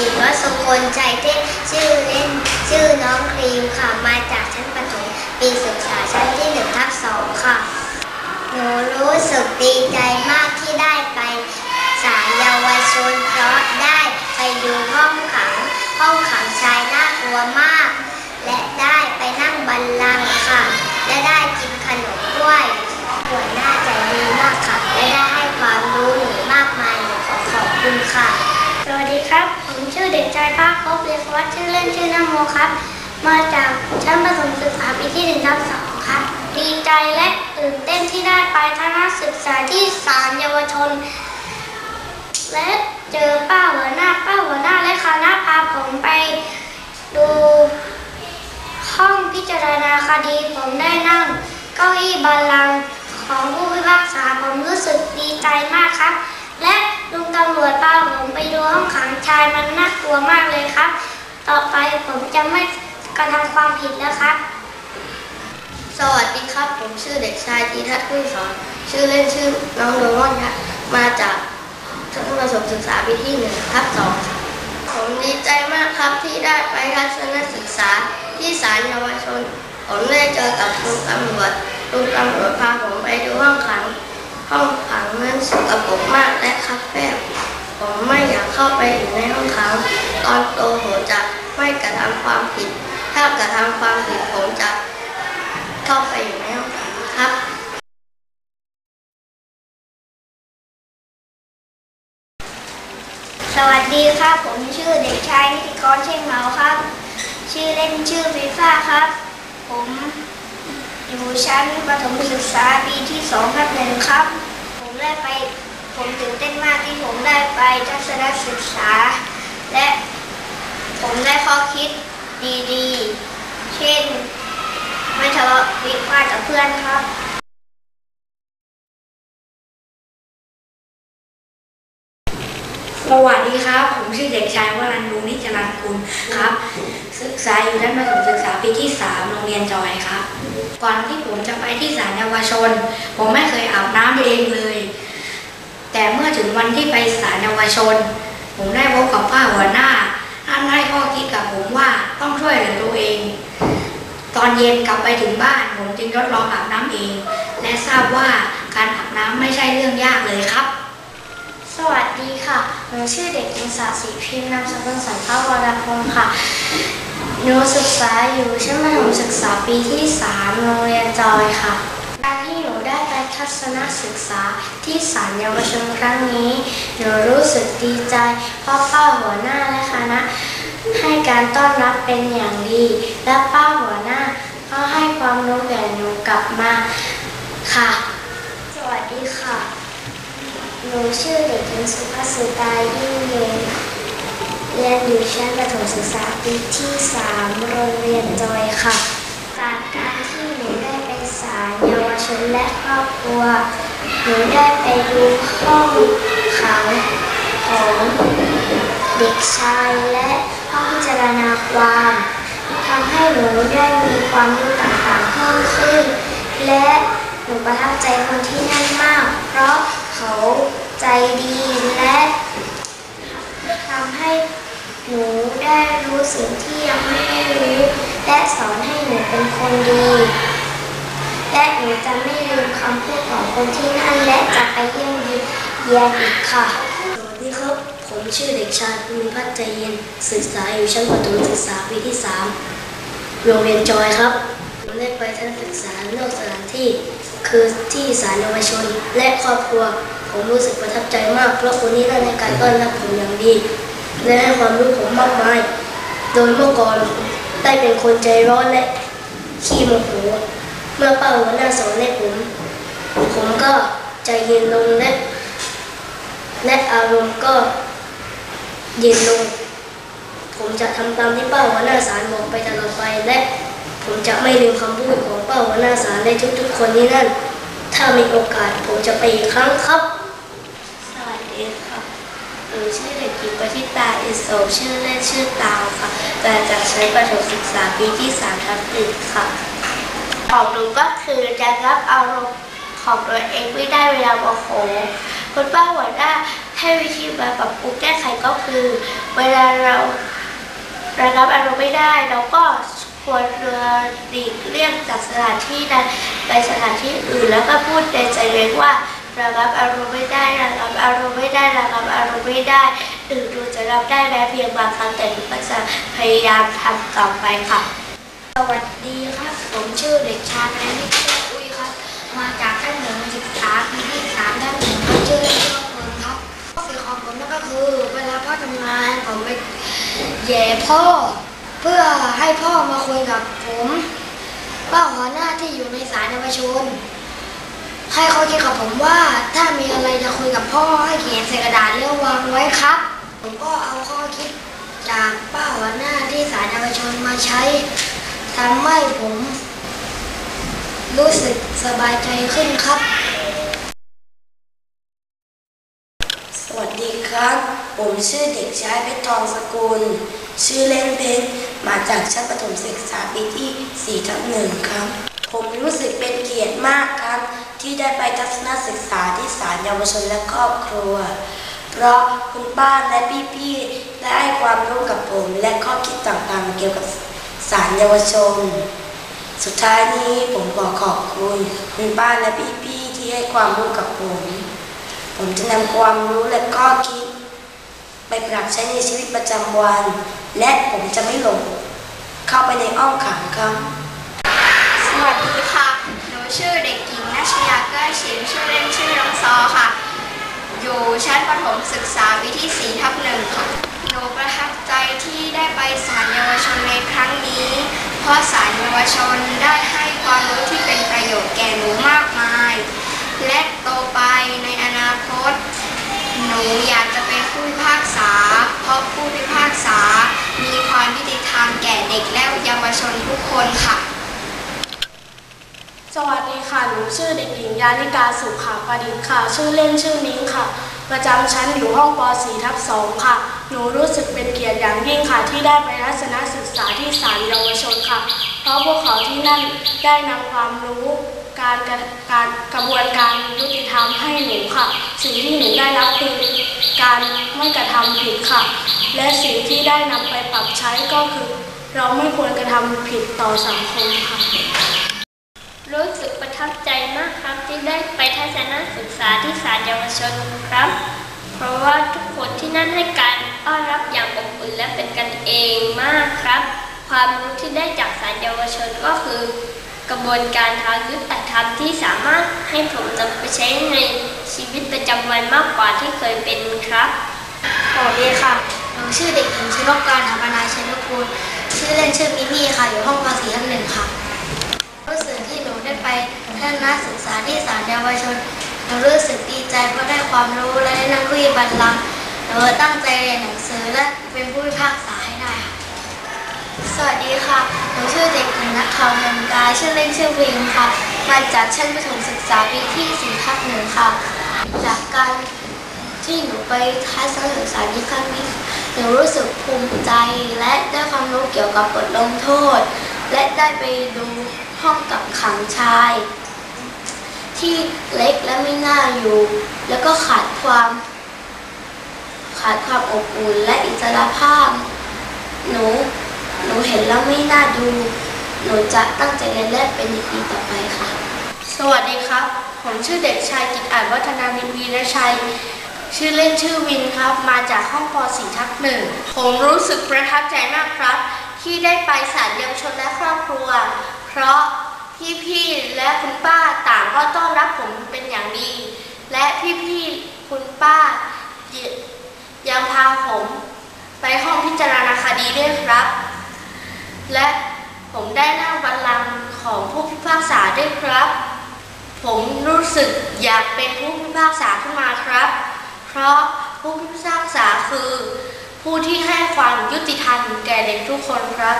ญิงวัสคนชัยเทพชื่อเล่นชื่อน้องครีมค่ะ มาจากชั้นประถมปีศึกษาชั้นที่หนึ่งทับสองค่ะ หนูรู้สึกดีใจมากที่ได้ไปศาลเยาวชนเพราะได้ไปดูห้องขัง ห้องขังชายน่ากลัวมาก และได้ไปนั่งบัลลังก์ค่ะ และได้กินขนมด้วยหัวหน้าใจดีมากค่ะ และได้ให้ความรู้หนูมากมายหนูขอขอบคุณค่ะ สวัสดีครับ ผมชื่อเด็กชายภา คภพเรียกวัดชื่อเล่นชื่อนโมครับ มาจากชั้นประถมศึกษาปีที่หนึ่งทับสองครับ ดีใจและตื่นเต้นที่ได้ไปทัศนศึกษาที่ศาลเยาวชน และเจอป้าหัวหน้าป้าหัวหน้าและคณะพาผมไปดูห้องพิจารณาคดีผมได้นั่ง เก้าอี้บัลลังก์ของผู้พิพากษาผมรู้สึกดีใจมากครับ และลุงตำรวจพาผมไปดูห้องขังชายมันน ลัวมากเลยครับ ต่อไปผมจะไม่กระทำความผิดแล้วครับ สวัสดีครับ ผมชื่อเด็กชายจีทัศน์พึ่งสอน ชื่อเล่นชื่อน้องโดมอนครับ มาจากชั้นประถมศึกษาปีที่หนึ่งทับสองผมดีใจมากครับที่ได้ไปทัศนศึกษาที่ศาลเยาวชน ผมได้เจอกับลุงตำรวจลุงตำรวจพาผมไปดูห้องขัง ห้องขังนั้นสกปรกมากและคับแคบ ผมไม่อยากเข้าไปอยู่ในห้องขังตอนโตผมจะไม่กระทำความผิด ถ้ากระทำความผิดผมจะเข้าไปอยู่ในห้องขังครับสวัสดีครับ ผมชื่อเด็กชายนิติกรเช่งเหมาครับ ชื่อเล่นชื่อฟีฟ่าครับ ผมอยู่ชั้นประถมศึกษาปีที่สองครับหนึ่งครับ ผมได้ไป ผมตื่นเต้นมากที่ผมได้ไปทัศนศึกษา และผมได้ข้อคิดดีๆ เช่น ไม่ทะเลาะวิวาทกับเพื่อนครับสวัสดีครับ ผมชื่อเด็กชายวรันยูนิจรันกุลครับ ศึกษาอยู่ชั้นประถมศึกษาปีที่ 3 โรงเรียนจอยครับ ก่อนที่ผมจะไปที่ศาลเยาวชน ผมไม่เคยอาบน้ำเองเลย แต่เมื่อถึงวันที่ไปศาลเยาวชน ผมได้พบกับป้าหัวหน้าท่านให้ข้อคิดกับผมว่าต้องช่วยเหลือตัวเอง ตอนเย็นกลับไปถึงบ้านผมจึงทดลองอาบน้ำเอง และทราบว่าการอาบน้ำไม่ใช่เรื่องยากเลยครับ สวัสดีค่ะหนูชื่อเด็กหญิงสาสีพิมพ์นามสกุลสันพวรพงศ์ค่ะหนูศึกษาอยู่ชั้นประถมศึกษาปีที่ 3 โรงเรียนจอยค่ะ การที่หนูได้ไป ทัศนศึกษาที่ศาลเยาวชนครั้งนี้หนูรู้สึกดีใจเพราะป้าหัวหน้าและคณะให้การต้อนรับเป็นอย่างดี และป้าหัวหน้าก็ให้ความรู้แก่หนูกลับมาค่ะ สวัสดีค่ะ หนูชื่อเด็กหญิงสุภาษิตายิ่งเย็นเรียนอยู่ชั้นประถมศึกษาปีที่ 3 โรงเรียนจอยค่ะ จากการที่หนูได้ไปศา ลเยาวชนและครอบครัวหนูได้ไปดูห้องขังของเด็กชายและห้องพิจารณาความทำให้หนูได้มีความรู้ต่างๆเพิ่มขึ้น และหนูประทับใจคนที่นั่นมาก เพราะเขาใจดีและทำให้หนูได้รู้สิ่งที่ยังไม่ได้รู้และสอนให้หนูเป็นคนดี และหนูจะไม่ลืมคำพูดของคนที่นั่นและจะไปเยี่ยมเยียนอีกค่ะ สวัสดีครับ ผมชื่อเด็กชายภูมิพัฒน์ใจเย็น ศึกษาอยู่ชั้นประถมศึกษาปีที่ 3 โรงเรียนจอยครับผมได้ไปทัศนศึกษานอกสถานที่ คือที่ศาลเยาวชน และครอบครัว ผมรู้สึกประทับใจมาก เพราะคนนี้ท่นในการต้อนรับผมอย่างดีและให้ความรู้ผมมากมาย โดยเมื่อก่อนได้เป็นคนใจร้อนและขี้โมโห เมื่อป้าหัวหน้าสอนให้ผม ผมก็ใจเย็นลงและและอารมณ์ก็เย็นลง ผมจะทำตามที่ป้าหัวหน้าศาลบอกไปตลอดไปและผมจะไม่ลืมคำพูดของป้าหัวหน้าศาลและทุกๆ คนที่นั่น ถ้ามีโอกาสผมจะไปอีกครั้งครับสวัสดีค่ะหนูชื่อเด็กหญิงปฏิตาอิโสชื่อเล่นชื่อตาวค่ะมาจากใช้ประถมศึกษาปีที่สามทับหนึ่งค่ะ ของหนูก็คือจะรับอารมณ์ของตัวเองไม่ได้เวลาโมโหคุณป้าหัวหน้าให้วิธีมาปรับปรุงแก้ไขก็คือ เวลาเราระงับอารมณ์ไม่ได้เราก็ควรเรือหลีกเลี่ยงจากสถานที่นั้นไปสถานที่อื่นแล้วก็พูดในใจเองว่าระงับอารมณ์ไม่ได้ระงับอารมณ์ไม่ได้ระงับอารมณ์ไม่ได้ถึงดูจะรับได้แม้เพียงบางครั้งแต่หนูก็จะพยายามทำต่อไปค่ะ สวัสดีครับ ผมชื่อเด็กชายนายนิเทศอุ้ยครับ มาจากชั้นหนึ่งศึกษาปีที่สามด้านหนึ่งครับชื่อเล่นชื่อว่าเฟิร์นครับข้อเสียของผมนั่นก็คือเวลาพ่อทำงานผมไปแย่พ่อ เพื่อให้พ่อมาคุยกับผมว่าหัวหน้าที่อยู่ในศาลเยาวชน ให้เขาคิดกับผมว่าถ้ามีอะไรจะคุยกับพ่อให้เขียนใส่กระดาษแล้ววางไว้ครับ ผมก็เอาข้อคิดจากป้าหัวหน้าที่ศาลเยาวชนมาใช้ ทำให้ผม รู้สึกสบายใจขึ้นครับ สวัสดีครับ ผมชื่อเด็กชายเพชรทองสกุล ชื่อเล่นเพชรมาจากชั้นประถมศึกษาปีที่4ทับหนึ่งครับ ผมรู้สึกเป็นเกียรติมากครับ ที่ได้ไปทัศนศึกษาที่ศาลเยาวชนและครอบครัว เพราะคุณป้าและพี่ๆได้ให้ความรู้กับผมและข้อคิดต่างๆเกี่ยวกับ ศาลเยาวชน สุดท้ายนี้ผมขอขอบคุณคุณป้าและพี่ๆที่ให้ความรู้กับผม ผมจะนำความรู้และข้อคิด ไปปรับใช้ในชีวิตประจำวัน และผมจะไม่หลงเข้าไปในอ้อมขังครับสวัสดีค่ะ หนูชื่อเด็กหญิงนัชยาเก้ยชิมชื่อเล่นชื่อน้องซอค่ะ อยู่ชั้นประถมศึกษาปีที่4ทับหนึ่งค่ะ หนูประทับใจที่ได้ไปศาลเยาวชนในครั้งนี้ เพราะศาลเยาวชนได้ให้ความรู้ที่เป็นประโยชน์แก่หนูมากมาย และโตไปในอนาคต หนูอยากจะเป็นผู้พิพากษา เพราะผู้พิพากษา มีความยุติธรรมแก่เด็กและเยาวชนทุกคนค่ะ สวัสดีค่ะ หนูชื่อเด็กหญิงยานิกาสุขาประดิษฐ์ค่ะ ชื่อเล่นชื่อนิ้งค่ะ ประจำชั้นอยู่ห้องป .4 ทับ2ค่ะ หนูรู้สึกเป็นเกียรติอย่างยิ่งค่ะ ที่ได้ไปทัศนศึกษาที่ศาลเยาวชนค่ะ เพราะพวกเขาที่นั่นได้นำความรู้การกระการกระบวนการยุติธรรมให้หนูค่ะ สิ่งที่หนูได้รับคือการไม่กระทำผิดค่ะ และสิ่งที่ได้นำไปปรับใช้ก็คือ เราไม่ควรกระทำผิดต่อสังคมค่ะ รู้สึกประทับใจมากครับที่ได้ไปทัศนศึกษาที่ศาลเยาวชนครับ เพราะว่าทุกคนที่นั่นให้การต้อนรับอย่างอบอุ่นและเป็นกันเองมากครับ ความรู้ที่ได้จากศาลเยาวชนก็คือ กระบวนการทางยุติธรรมที่สามารถให้ผมนำไปใช้ในชีวิตประจำวันมากกว่าที่เคยเป็นครับสวัสดีค่ะหนูชื่อเด็กหญิงชนกการธรรมนาชัยนุกูลชื่อเล่นชื่อมิมี่ค่ะ อยู่ห้องป .4 ทับหนึ่งค่ะ ได้ไปทัศนศึกษาที่ศาลเยาวชนหนูรู้สึกดีใจเพราะได้ความรู้และได้นั่งเกุยบัลลังก์หนูตั้งใจเรียนหนังสือและเป็นผู้พิพากษาให้ได้ค่ะสวัสดีค่ะหนูชื่อเด็กหญิงนัททองเงินกายชื่อเล่นชื่อพิมค่ะมาจากชั้นประถมศึกษาปีที่สี่ทับหนึ่งค่ะ จากการที่หนูไปทัศนศึกษาที่ครั้งนี้หนูรู้สึกภูมิใจและได้ความรู้เกี่ยวกับบทลงโทษ และได้ไปดูห้องกับขังชาย ที่เล็กและไม่น่าอยู่ แล้วก็ขาดความ ขาดความอบอุ่นและอิสรภาพ หนู หนูเห็นแล้วไม่น่าดู หนูจะตั้งใจเรียนและเป็นเด็กดีต่อไปค่ะ สวัสดีครับ ผมชื่อเด็กชายกิตอาจวัฒนาวินวีรชัยชื่อเล่นชื่อวินครับ มาจากห้องป .4 ทับหนึ่ง ผมรู้สึกประทับใจมากครับ ที่ได้ไปศาลเยาวชนและครอบครัว เพราะพี่ๆและคุณป้าต่างก็ต้อนรับผมเป็นอย่างดี และพี่ๆคุณป้ายังพาผมไปห้องพิจารณาคดีด้วยครับ และผมได้นั่งบัลลังก์ของผู้พิพากษาด้วยครับ ผมรู้สึกอยากเป็นผู้พิพากษาขึ้นมาครับ เพราะผู้พิพากษาคือ ผู้ที่ให้ความยุติธรรมแก่เด็กทุกคนครับ